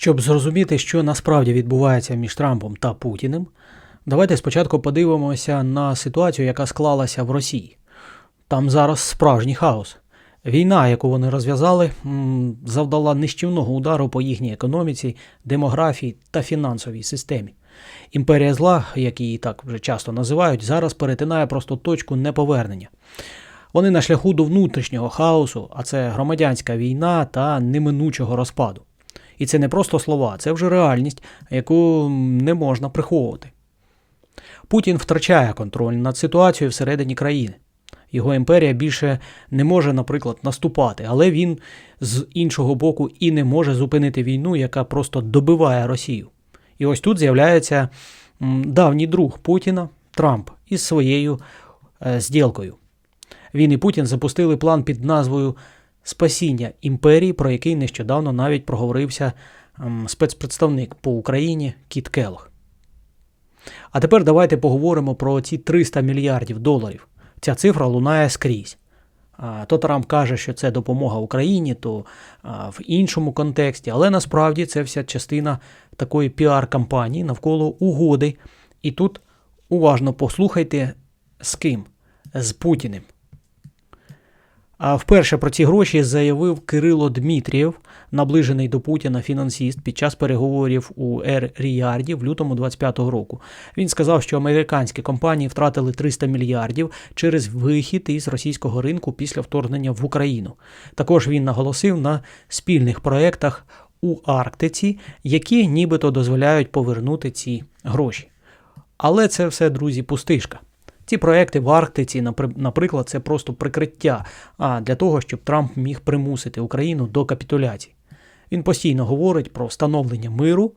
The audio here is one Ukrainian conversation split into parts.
Щоб зрозуміти, що насправді відбувається між Трампом та Путіним, давайте спочатку подивимося на ситуацію, яка склалася в Росії. Там зараз справжній хаос. Війна, яку вони розв'язали, завдала нищівного удару по їхній економіці, демографії та фінансовій системі. Імперія зла, як її так вже часто називають, зараз перетинає просто точку неповернення. Вони на шляху до внутрішнього хаосу, а це громадянська війна та неминучого розпаду. І це не просто слова, це вже реальність, яку не можна приховувати. Путін втрачає контроль над ситуацією всередині країни. Його імперія більше не може, наприклад, наступати, але він з іншого боку і не може зупинити війну, яка просто добиває Росію. І ось тут з'являється давній друг Путіна Трамп із своєю е, зділкою. Він і Путін запустили план під назвою Спасіння імперії, про який нещодавно навіть проговорився ем, спецпредставник по Україні Кіт Келлог. А тепер давайте поговоримо про ці 300 мільярдів доларів. Ця цифра лунає скрізь. То Трамп каже, що це допомога Україні, то в іншому контексті, але насправді це вся частина такої піар-кампанії навколо угоди. І тут уважно послухайте з ким? З Путіним. Вперше про ці гроші заявив Кирило Дмитрієв, наближений до Путіна фінансіст під час переговорів у Ер Ріярді в лютому 25-го року. Він сказав, що американські компанії втратили 300 мільярдів через вихід із російського ринку після вторгнення в Україну. Також він наголосив на спільних проєктах у Арктиці, які нібито дозволяють повернути ці гроші. Але це все, друзі, пустишка. Ці проекти в Арктиці, наприклад, це просто прикриття для того, щоб Трамп міг примусити Україну до капітуляції. Він постійно говорить про встановлення миру,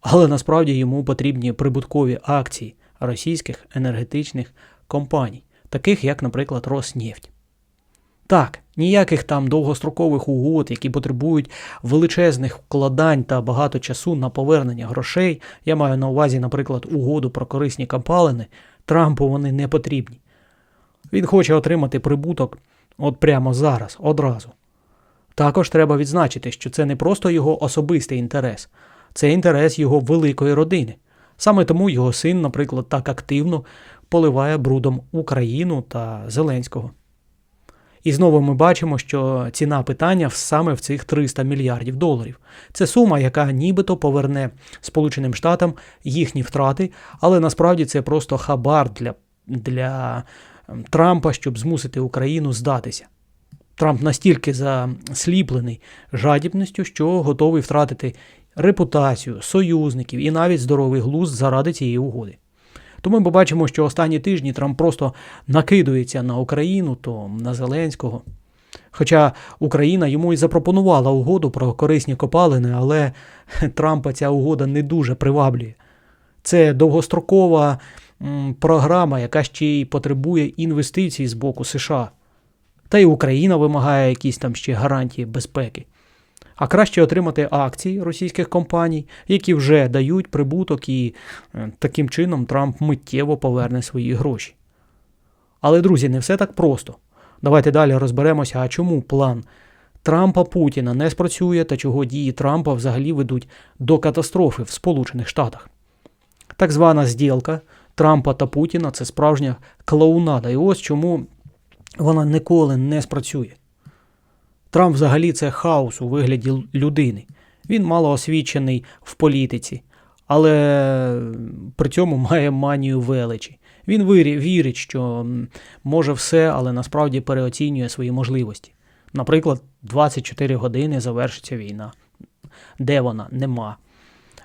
але насправді йому потрібні прибуткові акції російських енергетичних компаній, таких як, наприклад, Роснефть. Так, ніяких там довгострокових угод, які потребують величезних вкладань та багато часу на повернення грошей. Я маю на увазі, наприклад, угоду про корисні копалини. Трампу вони не потрібні. Він хоче отримати прибуток от прямо зараз, одразу. Також треба відзначити, що це не просто його особистий інтерес, це інтерес його великої родини. Саме тому його син, наприклад, так активно поливає брудом Україну та Зеленського. І знову ми бачимо, що ціна питання саме в цих 300 мільярдів доларів. Це сума, яка нібито поверне Сполученим Штатам їхні втрати, але насправді це просто хабар для, для ем, Трампа, щоб змусити Україну здатися. Трамп настільки засліплений жадібністю, що готовий втратити репутацію, союзників і навіть здоровий глузд заради цієї угоди. Тому ми бачимо, що останні тижні Трамп просто накидується на Україну, то на Зеленського. Хоча Україна йому і запропонувала угоду про корисні копалини, але Трампа ця угода не дуже приваблює. Це довгострокова програма, яка ще й потребує інвестицій з боку США. Та й Україна вимагає якісь там ще гарантії безпеки. А краще отримати акції російських компаній, які вже дають прибуток, і е, таким чином Трамп миттєво поверне свої гроші. Але, друзі, не все так просто. Давайте далі розберемося, а чому план Трампа Путіна не спрацює та чого дії Трампа взагалі ведуть до катастрофи в Сполучених Штатах. Так звана зділка Трампа та Путіна це справжня клоунада. І ось чому вона ніколи не спрацює. Трамп взагалі це хаос у вигляді людини. Він малоосвічений в політиці, але при цьому має манію величі. Він вірить, що може все, але насправді переоцінює свої можливості. Наприклад, 24 години завершиться війна. Де вона? Нема.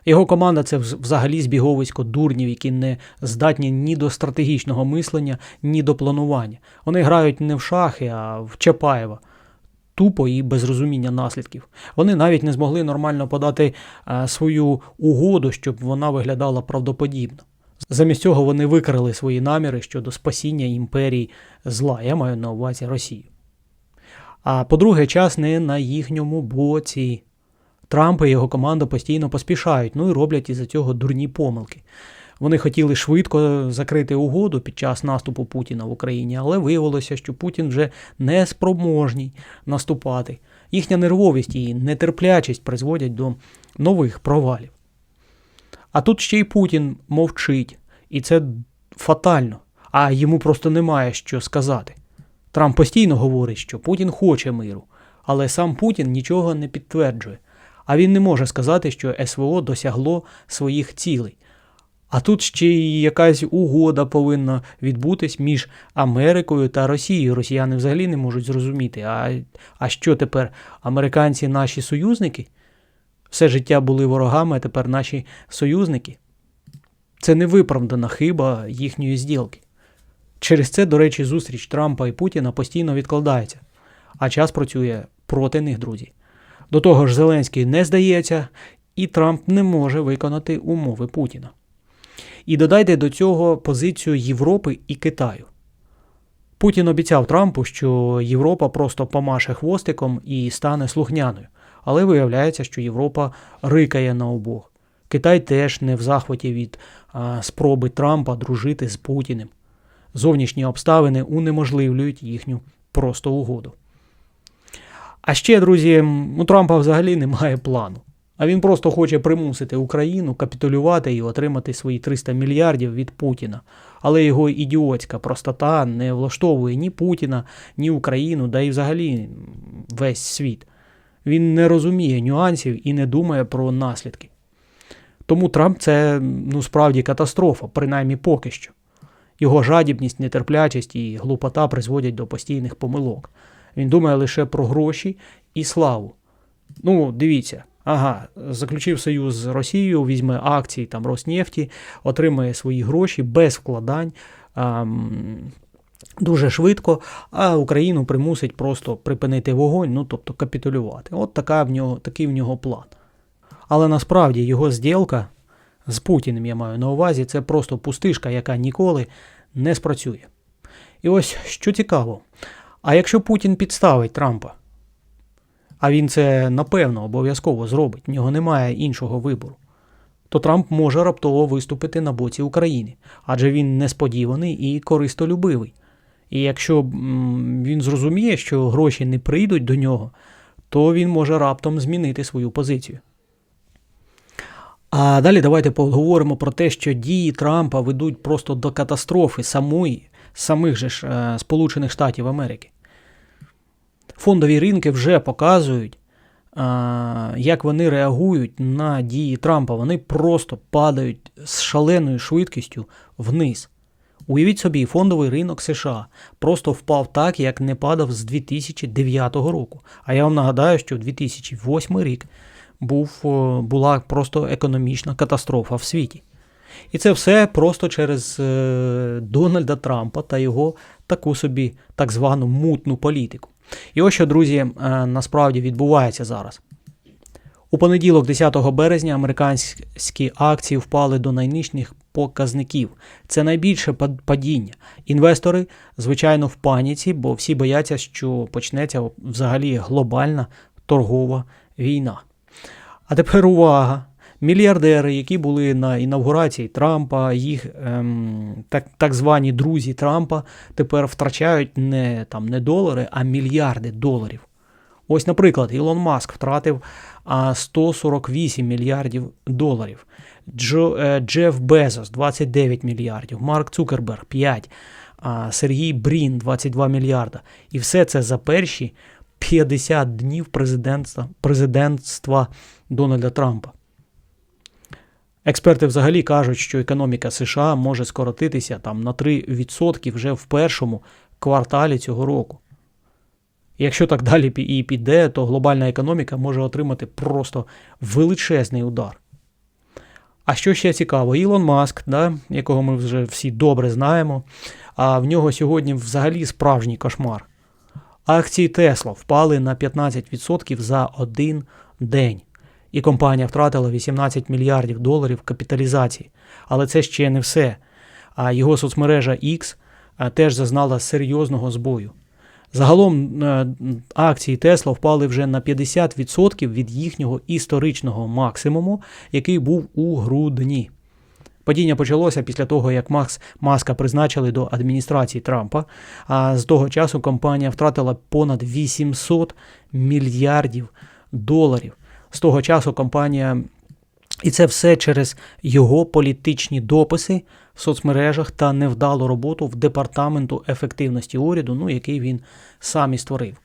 Його команда це взагалі збіговисько дурнів, які не здатні ні до стратегічного мислення, ні до планування. Вони грають не в шахи, а в Чапаєва. Тупо і без розуміння наслідків. Вони навіть не змогли нормально подати е, свою угоду, щоб вона виглядала правдоподібно. Замість цього вони викрили свої наміри щодо спасіння імперії зла. Я маю на увазі Росію. А по-друге, час не на їхньому боці. Трамп і його команда постійно поспішають, ну і роблять із-за цього дурні помилки. Вони хотіли швидко закрити угоду під час наступу Путіна в Україні, але виявилося, що Путін вже не спроможний наступати. Їхня нервовість і нетерплячість призводять до нових провалів. А тут ще й Путін мовчить, і це фатально, а йому просто немає що сказати. Трамп постійно говорить, що Путін хоче миру, але сам Путін нічого не підтверджує. А він не може сказати, що СВО досягло своїх цілей. А тут ще й якась угода повинна відбутись між Америкою та Росією. Росіяни взагалі не можуть зрозуміти. А, а що тепер? Американці наші союзники? Все життя були ворогами, а тепер наші союзники. Це невиправдана хиба їхньої зділки. Через це, до речі, зустріч Трампа і Путіна постійно відкладається, а час працює проти них, друзі. До того ж, Зеленський не здається, і Трамп не може виконати умови Путіна. І додайте до цього позицію Європи і Китаю. Путін обіцяв Трампу, що Європа просто помаше хвостиком і стане слухняною, але виявляється, що Європа рикає на обох. Китай теж не в захваті від а, спроби Трампа дружити з Путіним. Зовнішні обставини унеможливлюють їхню просто угоду. А ще, друзі, у Трампа взагалі немає плану. А він просто хоче примусити Україну капітулювати і отримати свої 300 мільярдів від Путіна. Але його ідіотська простота не влаштовує ні Путіна, ні Україну, да і взагалі весь світ. Він не розуміє нюансів і не думає про наслідки. Тому Трамп це ну, справді катастрофа, принаймні поки що. Його жадібність, нетерплячість і глупота призводять до постійних помилок. Він думає лише про гроші і славу. Ну, дивіться, ага, заключив союз з Росією, візьме акції там Роснефті, отримає свої гроші без вкладань. Ам, Дуже швидко, а Україну примусить просто припинити вогонь, ну тобто капітулювати. От така в нього, такий в нього план. Але насправді його зділка з Путіним, я маю на увазі, це просто пустишка, яка ніколи не спрацює. І ось що цікаво. А якщо Путін підставить Трампа, а він це напевно обов'язково зробить, в нього немає іншого вибору, то Трамп може раптово виступити на боці України, адже він несподіваний і користолюбивий. І якщо він зрозуміє, що гроші не прийдуть до нього, то він може раптом змінити свою позицію. А далі давайте поговоримо про те, що дії Трампа ведуть просто до катастрофи самої, самих же ж е, Сполучених Штатів Америки. Фондові ринки вже показують, як вони реагують на дії Трампа. Вони просто падають з шаленою швидкістю вниз. Уявіть собі, фондовий ринок США просто впав так, як не падав з 2009 року. А я вам нагадаю, що 2008 рік був, була просто економічна катастрофа в світі. І це все просто через е, Дональда Трампа та його таку собі так звану мутну політику. І ось що, друзі, е, насправді відбувається зараз. У понеділок, 10 березня, американські акції впали до найнижчих показників. Це найбільше падіння. Інвестори, звичайно, в паніці, бо всі бояться, що почнеться взагалі глобальна торгова війна. А тепер увага! Мільярдери, які були на інавгурації Трампа, їх ем, так так звані друзі Трампа, тепер втрачають не там не долари, а мільярди доларів. Ось, наприклад, Ілон Маск втратив 148 мільярдів доларів. Джо, е, Джеф Безос 29 мільярдів, Марк Цукерберг 5, а, Сергій Брін 22 мільярда. І все це за перші 50 днів президентства, президентства Дональда Трампа. Експерти взагалі кажуть, що економіка США може скоротитися там на 3% вже в першому кварталі цього року. Якщо так далі і піде, то глобальна економіка може отримати просто величезний удар. А що ще цікаво, Ілон Маск, да, якого ми вже всі добре знаємо, а в нього сьогодні взагалі справжній кошмар. Акції Тесла впали на 15% за один день. І компанія втратила 18 мільярдів доларів капіталізації. Але це ще не все. А його соцмережа X теж зазнала серйозного збою. Загалом е, акції Тесла впали вже на 50% від їхнього історичного максимуму, який був у грудні. Падіння почалося після того, як Макс Маска призначили до адміністрації Трампа. А з того часу компанія втратила понад 800 мільярдів доларів. З того часу компанія, і це все через його політичні дописи в соцмережах та невдалу роботу в департаменту ефективності уряду, ну який він сам і створив.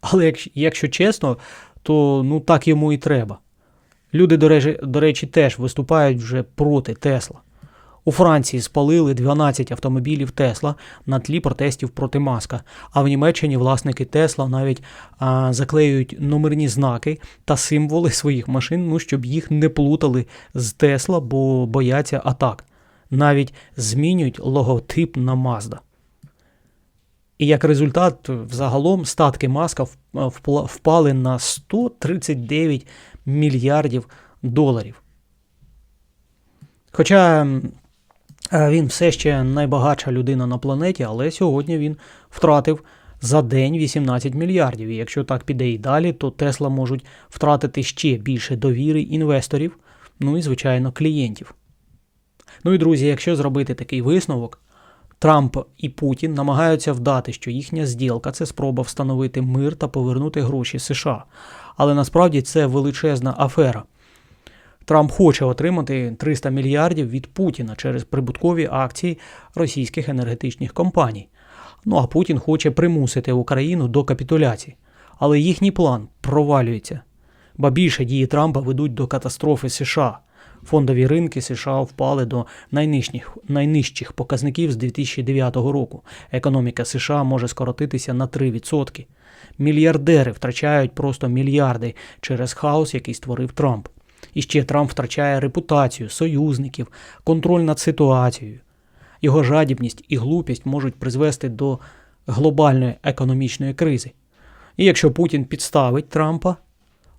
Але якщо, чесно, то ну так йому і треба. Люди, до речі, до речі, теж виступають вже проти Тесла. У Франції спалили 12 автомобілів Тесла на тлі протестів проти Маска. А в Німеччині власники Тесла навіть а, заклеюють номерні знаки та символи своїх машин, ну щоб їх не плутали з Тесла, бо бояться атак. Навіть змінюють логотип на Mazda. І як результат, взагалом статки Маска впали на 139 мільярдів доларів. Хоча він все ще найбагатша людина на планеті, але сьогодні він втратив за день 18 мільярдів. І якщо так піде і далі, то Тесла можуть втратити ще більше довіри інвесторів, ну і, звичайно, клієнтів. Ну і друзі, якщо зробити такий висновок, Трамп і Путін намагаються вдати, що їхня зділка це спроба встановити мир та повернути гроші США. Але насправді це величезна афера. Трамп хоче отримати 300 мільярдів від Путіна через прибуткові акції російських енергетичних компаній. Ну а Путін хоче примусити Україну до капітуляції. Але їхній план провалюється. Ба більше дії Трампа ведуть до катастрофи США. Фондові ринки США впали до найнижчих, найнижчих показників з 2009 року. Економіка США може скоротитися на 3%. Мільярдери втрачають просто мільярди через хаос, який створив Трамп. І ще Трамп втрачає репутацію, союзників, контроль над ситуацією. Його жадібність і глупість можуть призвести до глобальної економічної кризи. І якщо Путін підставить Трампа,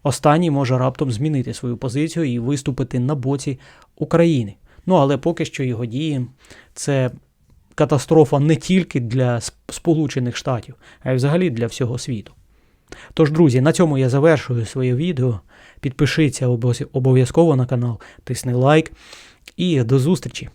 останній може раптом змінити свою позицію і виступити на боці України. Ну але поки що його дії це катастрофа не тільки для Сполучених Штатів, а й взагалі для всього світу. Тож, друзі, на цьому я завершую своє відео. Підпишіться обов'язково на канал, тисни лайк і до зустрічі!